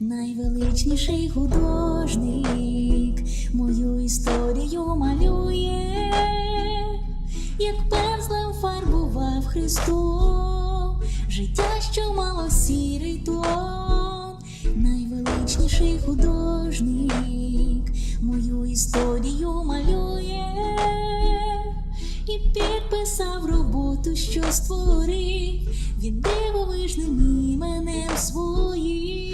найвеличніший художник мою історію малює, як пензлем фарбував Христом, життя, що мало сірий тон, найвеличніший художник мою історію малює і підписав роботу, що створив. Він дивовижним іменем своїм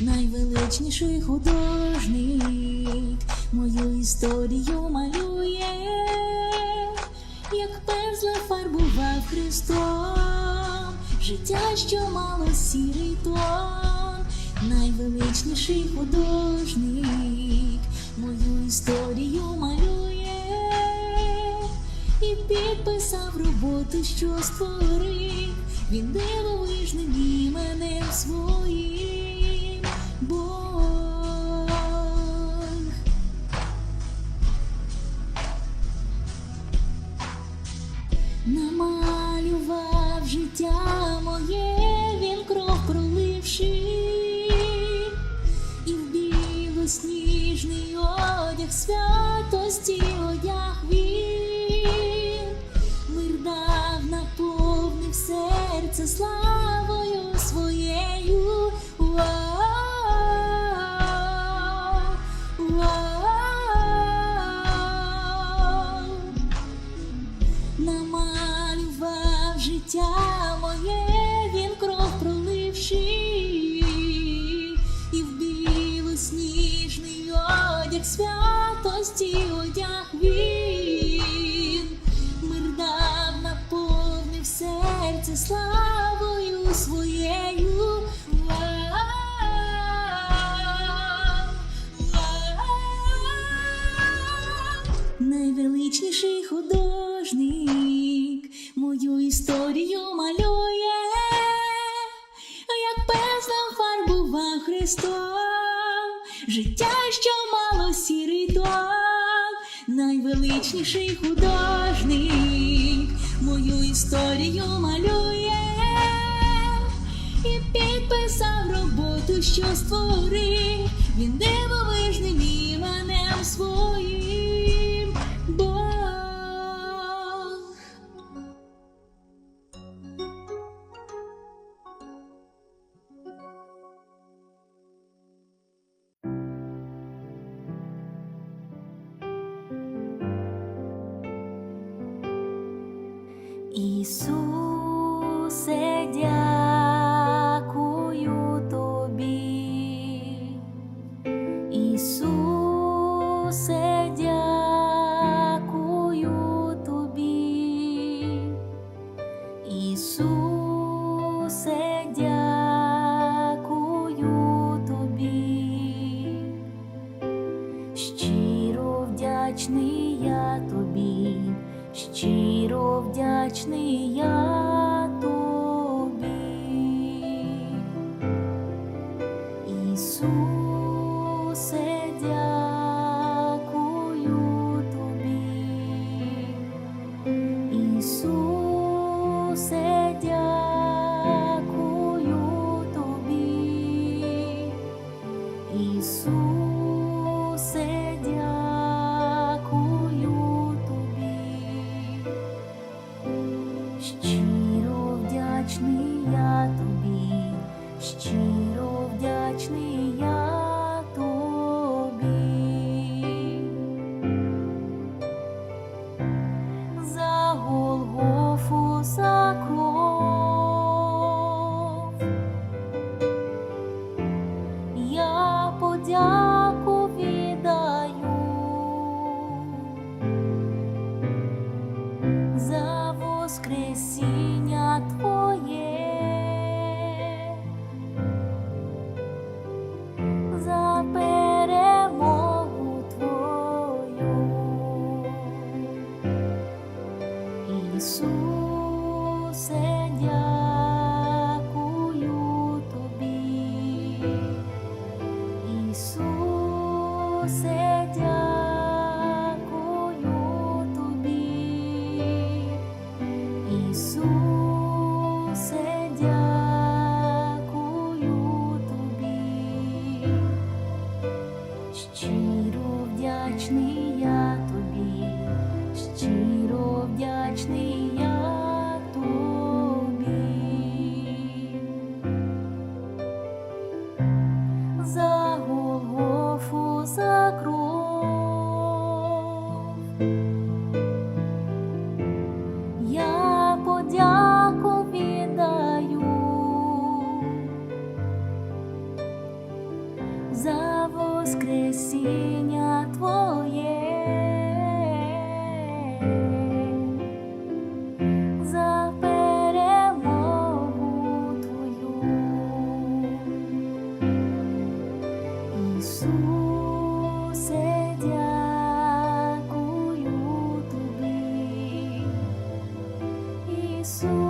найвеличніший художник мою історію малює, як пензлем фарбував Христом, життя, що мало сірий тон, найвеличніший художник мою історію малює і підписав роботу, що створив. Він дивовижним іменем своїм Ісусе, Щиро вдячний Ісусе, дякую тобі. Ісусе,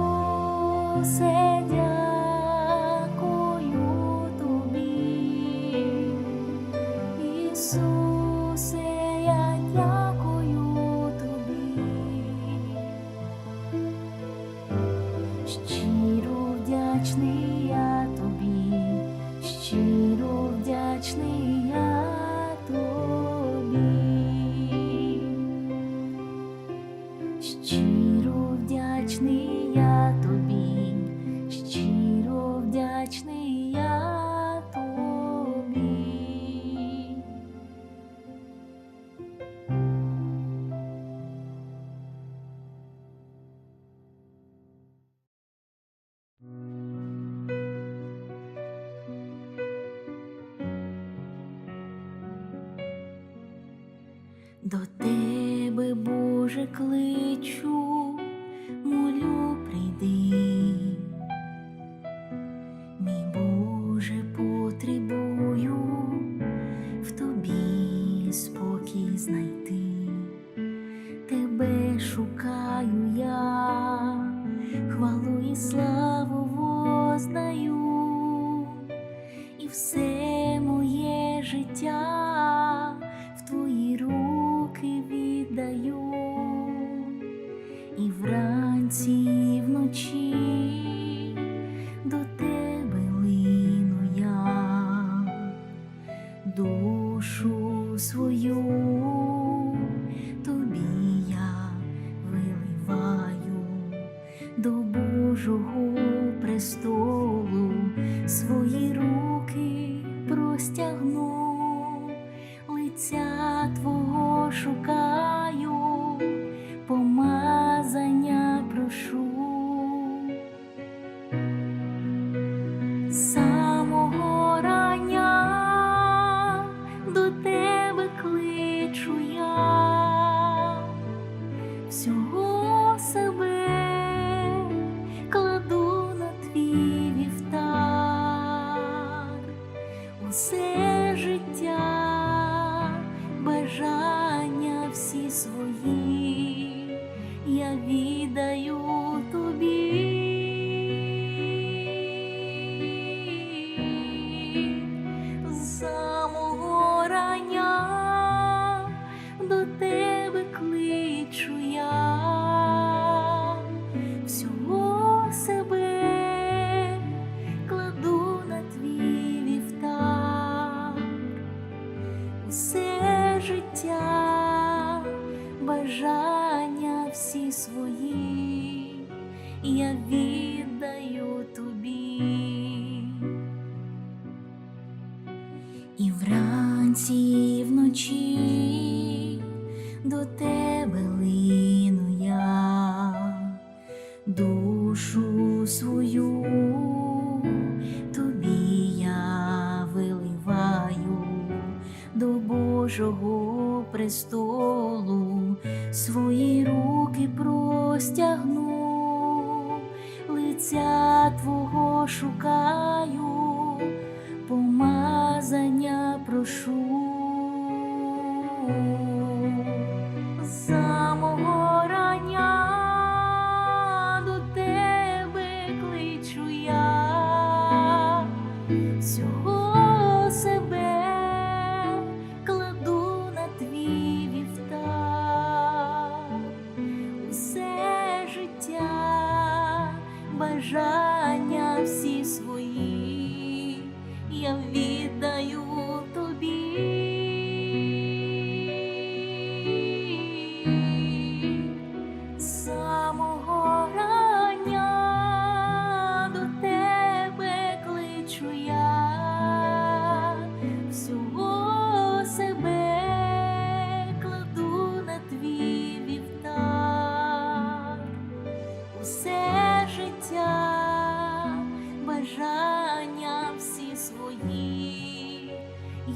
вранці, і вночі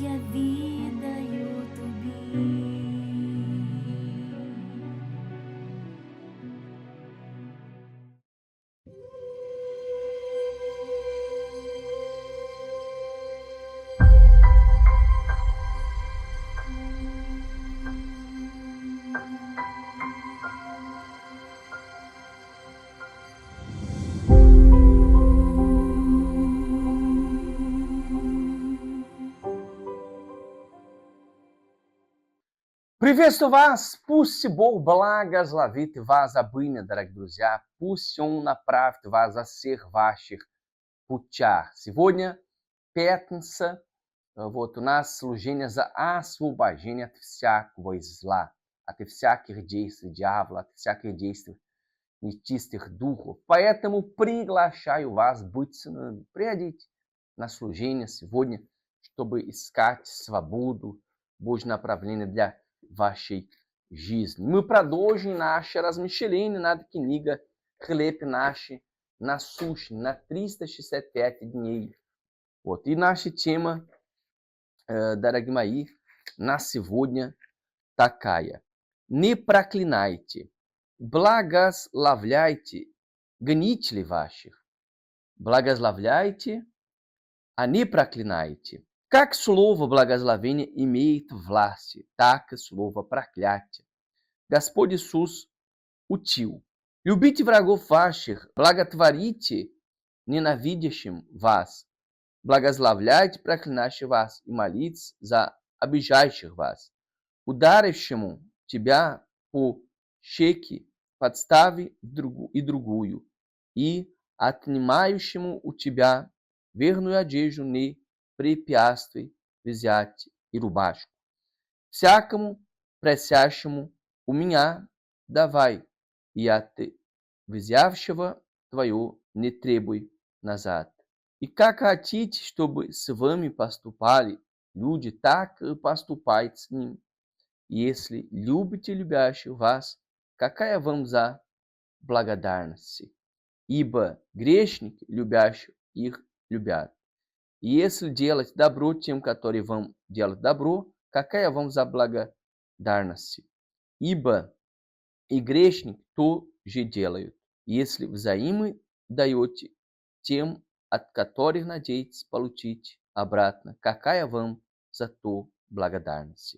я віддаю Приветствую вас! Пусть Бог благословит вас обильно, дорогие друзья. Пусть Он направит вас о всех ваших путях. Сегодня пятница, вот у нас служение за освобождение от всякого зла, от всяких действий дьявола, от всяких действий нечистых духов. Поэтому приглашаю вас быть с нами. Приходите на служение сегодня, чтобы искать свободу, Божье направление для вашей жизни. Мы продолжим наше размышление над книгой «Хлеб наши насущный» на 365 дней. Вот. И наша тема, э, дорогие мои, на сегодня такая. Не проклинайте, благословляйте гонителей ваших. Благословляйте, а не проклинайте. Как слово благословения имеет власть, так и слово проклятие. Господь Иисус учил. Любите врагов ваших, благотворите ненавидящим вас, благословляйте проклинающих вас и молитесь за обижающих вас. Ударившему тебя по щеке подстави другу, и другую, и отнимающему у тебя верную одежду не препятствий взять и рубашку. Всякому просящему у меня давай, и от взявшего твое не требуй назад. И как хотите, чтобы с вами поступали люди, так и поступайте с ним. Если любите любящих вас, какая вам за благодарность? Ибо грешники, любящих их, любят. И если делать добро тем, которые вам делают добро, какая вам за благодарность? Ибо и грешник то же делают. Если взаимы даете тем, от которых надеетесь получить обратно, какая вам за то благодарность?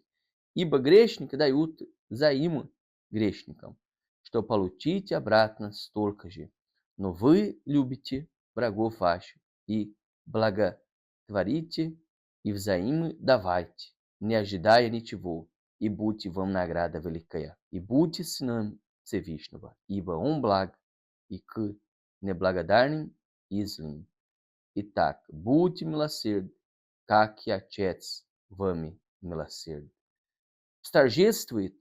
Ибо грешники дают взаимы грешникам, что получить обратно столько же. Но вы любите врагов ваших и благотворите Tvarite, Ivzaim, Davait, Neajidai, e Ibut, Vam Nagrada, Velikaya, Ibut, Sinam, Sevishnava, Iba, ne Ik, Neblagadarnim, Islim, Itak, But, Milacerd, kakia Achets, Vami, Milacerd. Stargestuit,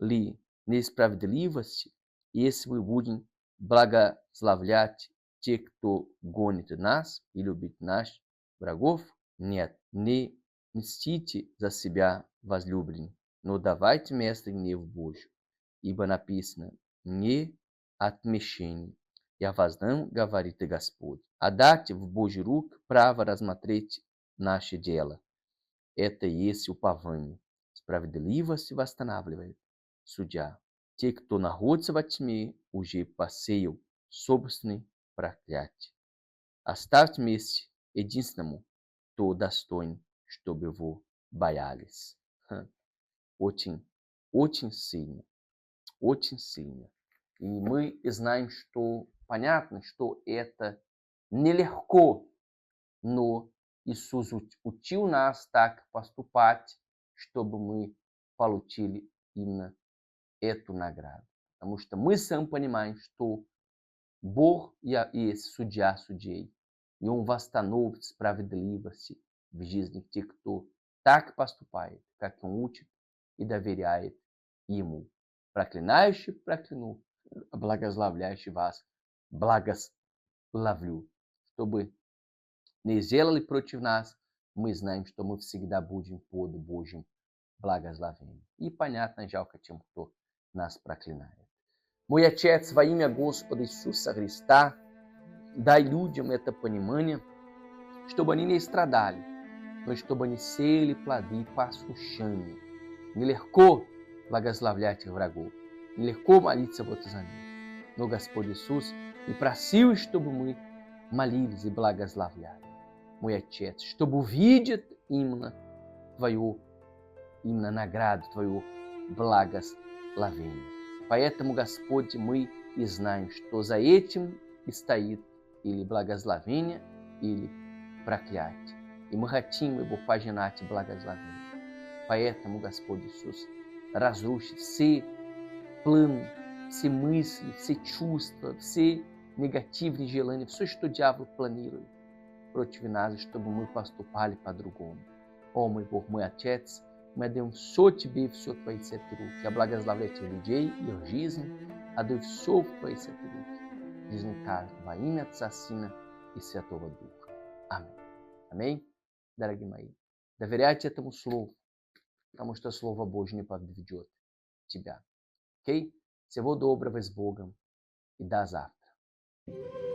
Li, Nespravedlivasti, Esvi, Budin, Blagaslavliat, Tektogonit, Nas, Ilubit, nas врагов? Нет, не мстите за себя, возлюбленные, но давайте место гневу Божию, ибо написано «не отмещение». Я воздам, говорит и Господь. Отдайте в Божьи рук право рассмотреть наше дело. Это есть упование. Справедливость восстанавливает судья. Те, кто находится во тьме, уже посеял собственный проклятие. Оставьте месть единственному, кто достоин, чтобы его боялись. Ха. Очень, очень сильно, очень сильно. И мы знаем, что понятно, что это нелегко, но Иисус уч- учил нас так поступать, чтобы мы получили именно эту награду. Потому что мы сами понимаем, что Бог я- есть судья судей, и Он восстановит справедливость в жизни тех, кто так поступает, как Он учит и доверяет Ему. Проклинающий прокляну, благословляющий вас благословлю. Чтобы не сделали против нас, мы знаем, что мы всегда будем под Божьим благословением. И понятно, жалко тем, кто нас проклинает. Мой Отец, во имя Господа Иисуса Христа, дай людям это понимание, чтобы они не страдали, но чтобы они сеяли плоды послушания. Нелегко благословлять врагов, нелегко молиться вот за них. Но Господь Иисус и просил, чтобы мы молились и благословляли. Мой Отец, чтобы увидеть именно Твою именно награду, Твою благословение. Поэтому, Господь, мы и знаем, что за этим и стоит или благословение, или проклятие. И мы хотим его пожинать благословение. Поэтому, Господь Иисус, разрушит все планы, все мысли, все чувства, все негативные желания, все, что дьявол планирует против нас, чтобы мы поступали по-другому. О, мой Бог, мой Отец, мы отдаем все Тебе и все в Твои святые руки. Я благословляю этих людей, их жизнь, отдаю все в Твои святые руки. Жизнь каждого во имя Отца, Сына и Святого Духа. Аминь. Аминь, дорогие мои. Доверяйте этому Слову, потому что Слово Божье не подведет тебя. Окей? Всего доброго с Богом и до завтра.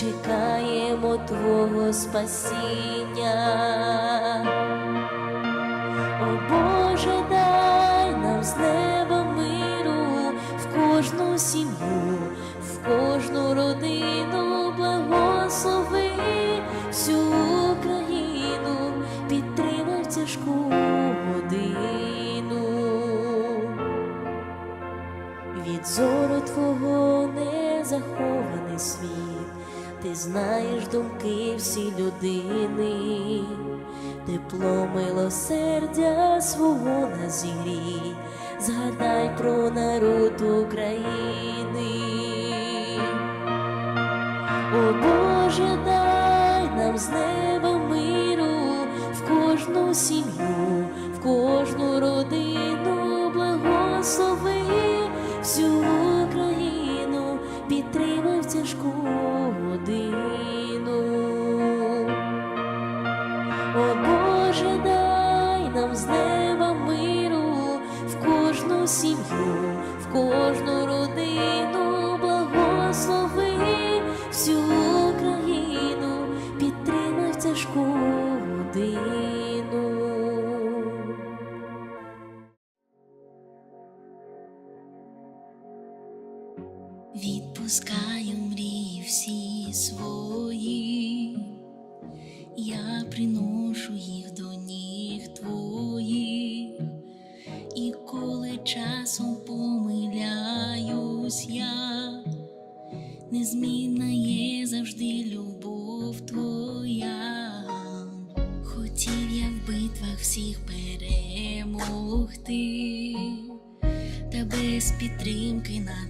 Чекаємо Твого спасіння. О Боже, тепло милосердя свого назірі. незмінна є завжди любов твоя, хотів я в битвах всіх перемогти, та без підтримки на